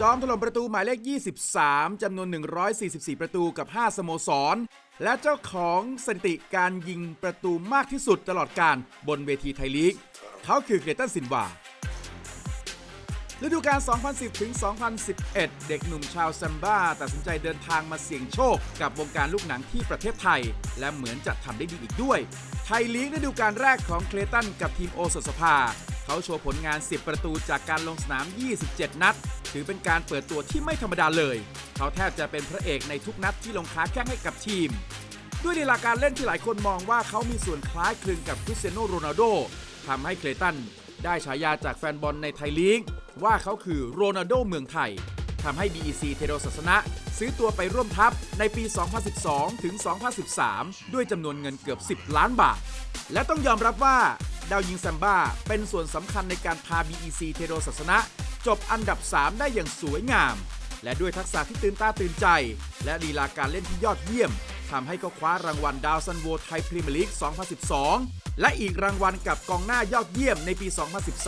จอมถล่มประตูหมายเลข 23 จำนวน 144 ประตูกับ 5 สโมสร และเจ้าของสถิติการยิงประตูมากที่สุดตลอดการบนเวทีไทยลีก เขาคือเกรตันซินวาฤดูกาล 2010 ถึง 2011 เด็กหนุ่มชาวซัมบ้าตัดสินใจเดินทางมาเสี่ยงโชคกับวงการลูกหนังที่ประเทศไทย และเหมือนจะทำได้ดีอีกด้วย ไทยลีกฤดูกาลแรกของเคลตันกับทีมโอสถสภา เขาโชว์ผลงาน 10 ประตูจากการลงสนาม 27 นัด ถือเป็นการเปิดตัวที่ไม่ธรรมดาเลย เขาแทบจะเป็นพระเอกในทุกนัดที่ลงค้าแข้งให้กับทีม ด้วยลีลาการเล่นที่หลายคนมองว่าเขามีส่วนคล้ายคลึงกับคริสเตียโนโรนัลโดทำให้เคลตันได้ฉายาจากแฟนบอลในไทยลีกว่าเขาคือโรนัลโดเมืองไทยทำให้ BEC เทโรศาสนะ ซื้อตัวไปร่วมทัพในปี 2012 ถึง 2013 ด้วยจำนวนเงินเกือบ 10 ล้านบาท และต้องยอมรับว่า ดาวยิงซัมบ้า เป็นส่วนสำคัญในการพา BEC เทโรศาสนะ จบอันดับ 3 ได้อย่างสวยงาม และด้วยทักษะที่ตื่นตาตื่นใจ และลีลาการเล่นที่ยอดเยี่ยมทำให้เขาคว้ารางวัลดาวซันโวไทยพรีเมียร์ลีก 2012 และอีกรางวัลกับกองหน้ายอดเยี่ยมในปี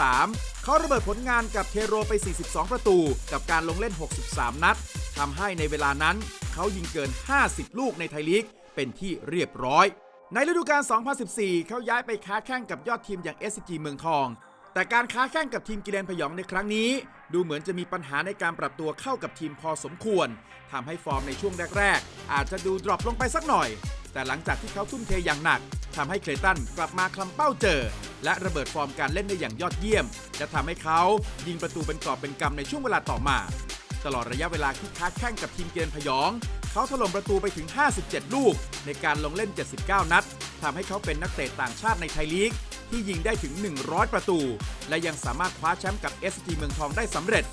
2013 เขาระเบิดผลงานกับเทโรไป 42 ประตู กับการลงเล่น 63 นัดทำให้ในเวลานั้น เขายิงเกิน 50 ลูกในไทยลีก เป็นที่เรียบร้อย ในฤดูกาล 2014 เขาย้ายไปค้าแข่งกับยอดทีมอย่าง SCG เมืองทอง แต่การค้าแข่งกับทีมกิเลนพยองในครั้งนี้ ดูเหมือนจะมีปัญหาในการปรับตัวเข้ากับทีมพอสมควรทำให้ฟอร์มในช่วงแรก ๆ อาจจะดูดรอปลงไปสักหน่อย แต่หลังจากที่เขาทุ่มเทอย่างหนักทำให้เคลตันกลับมาคลำเป้าเจอ และระเบิดฟอร์มการเล่นได้อย่างยอดเยี่ยมและทำให้เขายิงประตูเป็นกอบเป็นกำในช่วงเวลาต่อมา ตลอดระยะเวลาที่ค้าแข่งกับทีมเกมพยอง เขาถล่มประตูไปถึง 57 ลูก ในการลงเล่น 79 นัดทำให้เขาเป็นนักเตะต่างชาติในไทยลีก ที่ยิงได้ถึง 100 ประตู และยังสามารถคว้าแชมป์กับ s อ g เมืองทองได้สำเร็จ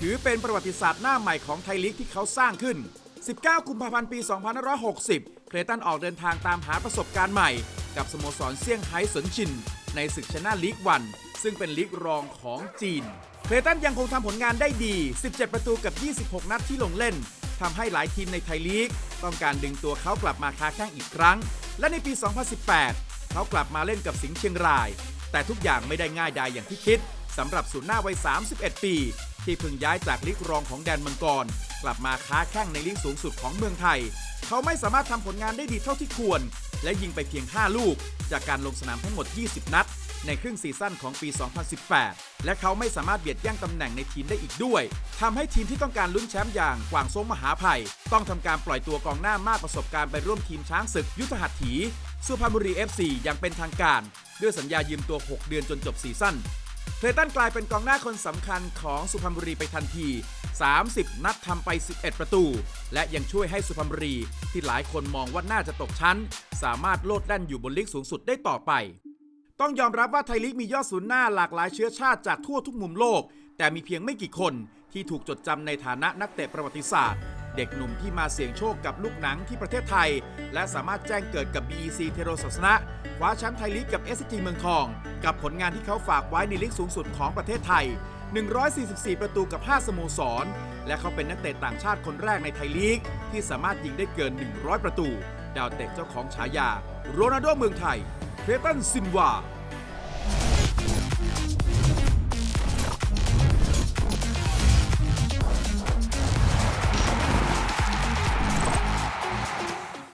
ถือเป็นประวัติศาสตร์หน้าใหม่ของไทยลีกที่เขาสร้างขึ้น 19 กุมภาพันธ์ปี 2560 เคลตันออกเดินทางตามหาประสบการณ์ใหม่ กับสโมสรเซี่ยงไฮ้สนชิน ในศึกชนะลีกวัน ซึ่งเป็นลีกรองของจีน เคลตันยังคงทำผลงานได้ดี 17 ประตูกับ 26 นัดที่ลงเล่น ทำให้หลายทีมในไทยลีก ต้องการดึงตัวเขากลับมาค้าแข้งอีกครั้ง และในปี 2018 เขากลับมาเล่นกับสิงห์เชียงราย แต่ทุกอย่างไม่ได้ง่ายดายอย่างที่คิดสำหรับศูนย์หน้าวัย 31 ปี ที่เพิ่งย้ายจากลีกรองของแดนมังกร กลับมาค้าแข้งในลีกสูงสุดของเมืองไทย เขาไม่สามารถทำผลงานได้ดีเท่าที่ควร และยิงไปเพียง 5 ลูก จากการลงสนามทั้งหมด 20 นัด ในครึ่งซีซั่นของปี 2018 และเขาไม่สามารถเบียดแย่งตำแหน่งในทีมได้อีกด้วยทำให้ทีมที่ต้องการลุ้นแชมป์อย่างกวางซงมหาภัย ต้องทำการปล่อยตัวกองหน้ามากประสบการณ์ไปร่วมทีมช้างศึกยุทธหัตถีสุพรรณบุรี FC อย่างเป็นทางการ ด้วยสัญญายืมตัว 6 เดือนจนจบซีซั่นเคลตันกลายเป็นกองหน้าคนสำคัญของสุพรรณบุรีไปทันที 30 นัดทำไป 11 ประตู และยังช่วยให้สุพรรณบุรีที่หลายคนมองว่าน่าจะตกชั้น สามารถโลดแล่นอยู่บนลีกสูงสุดได้ต่อไป ต้องยอมรับว่าไทยลีกมียอดศูนย์หน้าหลากหลายเชื้อชาติจากทั่วทุกมุมโลก แต่มีเพียงไม่กี่คนที่ถูกจดจำในฐานะนักเตะประวัติศาสตร์ เด็กหนุ่มที่มาเสี่ยงโชคกับลูกหนังที่ประเทศไทย และสามารถแจ้งเกิดกับ BEC เทโรศาสนะคว้าแชมป์ไทยลีกกับ SCG เมืองทอง กับผลงานที่เขาฝากไว้ในลีกสูงสุดของประเทศไทย 144 ประตูกับ 5 สโมสร และเขาเป็นนักเตะต่างชาติคนแรกในไทยลีก ที่สามารถยิงได้เกิน 100 ประตู ดาวเตะเจ้าของฉายาโรนัลโดเมืองไทย เคตันซินวา